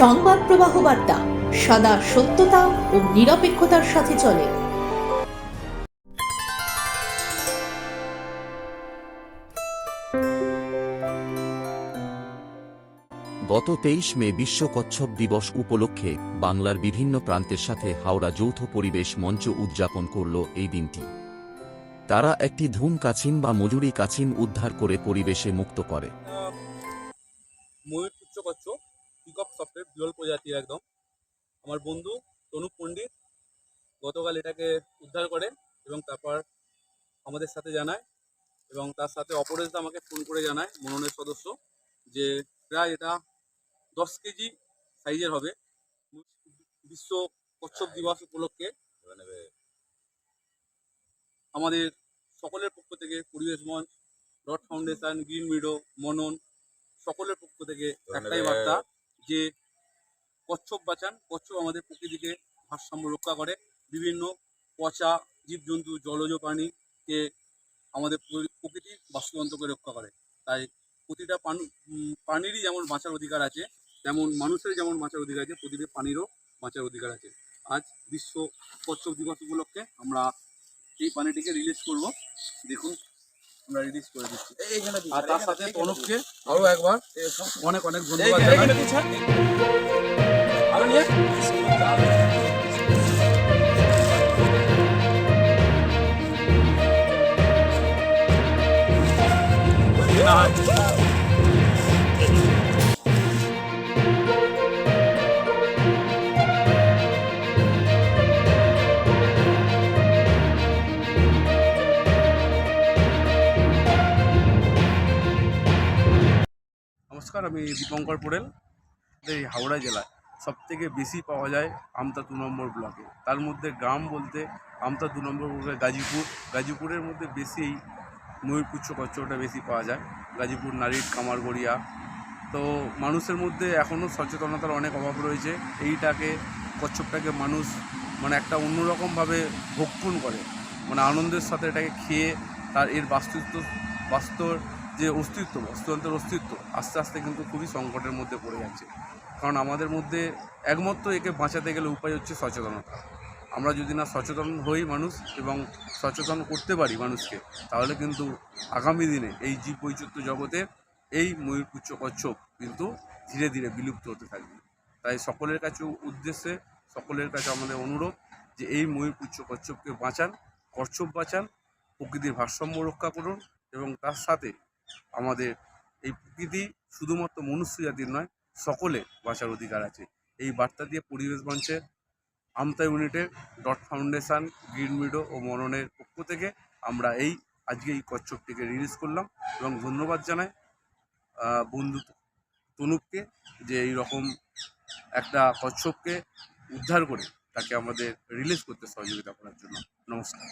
সংবাদ প্রবাহ বার্তা সদা সত্যতা ও নিরপেক্ষতার সাথে চলে। গত তেইশ মে বিশ্ব কচ্ছপ দিবস উপলক্ষে বাংলার বিভিন্ন প্রান্তের সাথে হাওড়া যৌথ পরিবেশ মঞ্চ উদযাপন করল এই দিনটি। তারা একটি ধুম কাছিম বা মজুরি কাছিম উদ্ধার করে পরিবেশে মুক্ত করে। ময়ূর পুচ্ছ কচ্ছ পিকক সফটের বিরল প্রজাতির একদম। আমার বন্ধু তনু পণ্ডিত গতকাল এটাকে উদ্ধার করে এবং তারপর আমাদের সাথে জানায় এবং তার সাথে অপরেশদা আমাকে ফোন করে জানায় মননের সদস্য, যে প্রায় এটা দশ কেজি সাইজের হবে। বিশ্ব কচ্ছপ দিবস উপলক্ষে আমাদের সকলের পক্ষ থেকে পরিবেশ মঞ্চ ডট ফাউন্ডেশন, গ্রিন মিডো মনন, সকলের পক্ষ থেকে একটাই বার্তা। যে কচ্ছপ বাঁচান, কচ্ছপ আমাদের প্রকৃতিকে ভারসাম্য রক্ষা করে। বিভিন্ন পচা জীবজন্তু, জলজ প্রাণীকে আমাদের প্র- প্রকৃতির বাস্তুতন্ত্রকে রক্ষা করে। তাই প্রতিটা প্রাণীরই যেমন বাঁচার অধিকার আছে, তেমন মানুষের যেমন বাঁচার অধিকার আছে, প্রতিটি প্রাণীরও বাঁচার অধিকার আছে। আজ বিশ্ব কচ্ছপ দিবস উপলক্ষে আমরা এই পানিটিকে রিলিজ করব। দেখুন আমরা রিলিজ করে দিচ্ছি। আর তার সাথে তনুপকে আরও একবার অনেক অনেক ধন্যবাদ জানাই। নমস্কার, আমি দীপঙ্কর পোড়েল। এই হাওড়া জেলায় সব থেকে বেশি পাওয়া যায় আমতা দু নম্বর ব্লকে। তার মধ্যে গ্রাম বলতে আমতা দু নম্বর ব্লকে গাজীপুর। গাজীপুরের মধ্যে বেশি ময়ূরপুচ্ছ কচ্ছপটা বেশি পাওয়া যায়। গাজীপুর নারীর কামারগড়িয়া। তো মানুষের মধ্যে এখনও সচেতনতার অনেক অভাব রয়েছে। এইটাকে, কচ্ছপটাকে মানুষ মানে একটা অন্যরকমভাবে ভক্ষণ করে। মানে আনন্দের সাথে এটাকে খেয়ে তার এর বাস্তুত্ব, বাস্তর যে অস্তিত্ব বাস্তুতন্ত্রের অস্তিত্ব আস্তে আস্তে কিন্তু খুবই সংকটের মধ্যে পড়ে যাচ্ছে। কারণ আমাদের মধ্যে একমাত্র একে বাঁচাতে গেলে উপায় হচ্ছে সচেতনতা। আমরা যদি না সচেতন হই মানুষ এবং সচেতন করতে পারি মানুষকে, তাহলে কিন্তু আগামী দিনে এই জীব বৈচিত্র্য জগতের এই ময়ূরপুচ্ছ কচ্ছপ কিন্তু ধীরে ধীরে বিলুপ্ত হতে থাকবে। তাই সকলের কাছে উদ্দেশ্যে, সকলের কাছে আমাদের অনুরোধ যে এই ময়ূরপুচ্ছ কচ্ছপকে বাঁচান, কচ্ছপ বাঁচান, প্রকৃতির ভারসাম্য রক্ষা করুন এবং তার সাথে আমাদের এই প্রকৃতি শুধুমাত্র মনুষ্য জাতির নয়, সকলে বাঁচার অধিকার আছে। এই বার্তা দিয়ে পরিবেশ মঞ্চে আমতা ইউনিটের ডট ফাউন্ডেশন, গ্রিন মিডো ও মননের পক্ষ থেকে আমরা এই, আজকে এই কচ্ছপটিকে রিলিজ করলাম এবং ধন্যবাদ জানাই বন্ধু তনুপকে যে এই রকম একটা কচ্ছপকে উদ্ধার করে তাকে আমাদের রিলিজ করতে সহযোগিতা করার জন্য। নমস্কার।